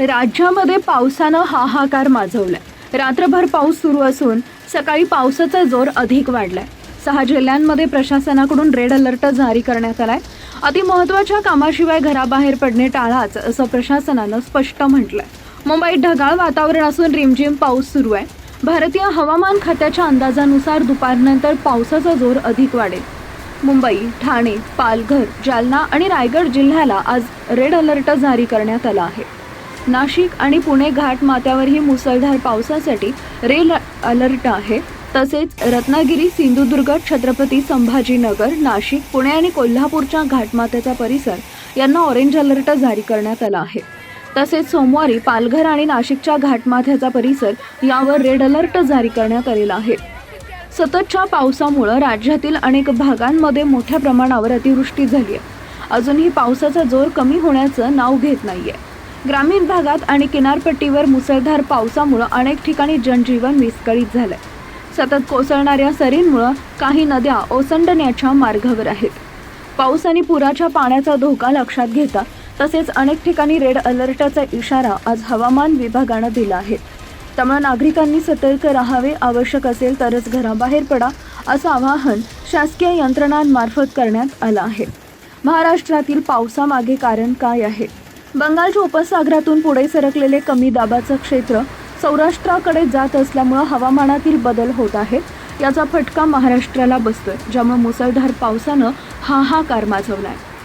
राज्यामध्ये पावसानं हाहाकार माजवलाय. रात्रभर पाऊस सुरू असून सकाळी पावसाचा जोर अधिक वाढलाय. सहा जिल्ह्यांमध्ये प्रशासनाकडून रेड अलर्ट जारी करण्यात आलाय. अतिमहत्वाच्या कामाशिवाय घराबाहेर पडणे टाळाच असं प्रशासनानं स्पष्ट म्हटलंय. मुंबईत ढगाळ वातावरण असून रिमझिम पाऊस सुरू आहे. भारतीय हवामान खात्याच्या अंदाजानुसार दुपारनंतर पावसाचा जोर अधिक वाढेल. मुंबई ठाणे पालघर जालना आणि रायगड जिल्ह्याला आज रेड अलर्ट जारी करण्यात आला आहे. नाशिक आणि पुणे घाट माथ्यावरही मुसळधार पावसासाठी रेल अलर्ट आहे. तसेच रत्नागिरी सिंधुदुर्ग छत्रपती संभाजीनगर नाशिक पुणे आणि कोल्हापूरच्या घाटमाथ्याचा परिसर यांना ऑरेंज अलर्ट जारी करण्यात आला आहे. तसेच सोमवारी पालघर आणि नाशिकच्या घाटमाथ्याचा परिसर यावर रेड अलर्ट जारी करण्यात आलेला आहे. सततच्या पावसामुळं राज्यातील अनेक भागांमध्ये मोठ्या प्रमाणावर अतिवृष्टी झाली आहे. अजूनही पावसाचा जोर कमी होण्याचं नाव घेत नाहीये. ग्रामीण भागात आणि किनारपट्टीवर मुसळधार पावसामुळं अनेक ठिकाणी जनजीवन विस्कळीत झालंय. सतत कोसळणाऱ्या सरींमुळं काही नद्या ओसंडण्याच्या मार्गावर आहेत. पाऊस आणि पुराच्या पाण्याचा धोका लक्षात घेता तसेच अनेक ठिकाणी रेड अलर्टचा इशारा आज हवामान विभागानं दिला आहे. त्यामुळे नागरिकांनी सतर्क राहावे आवश्यक असेल तरच घराबाहेर पडा असं आवाहन शासकीय यंत्रणांमार्फत करण्यात आलं आहे. महाराष्ट्रातील पावसामागे कारण काय आहे? बंगालच्या उपसागरातून पुढे सरकलेले कमी दाबाचं क्षेत्र सौराष्ट्राकडे जात असल्यामुळं हवामानातील बदल होत आहेत. याचा फटका महाराष्ट्राला बसतोय ज्यामुळे मुसळधार पावसानं हाहाकार माजवला आहे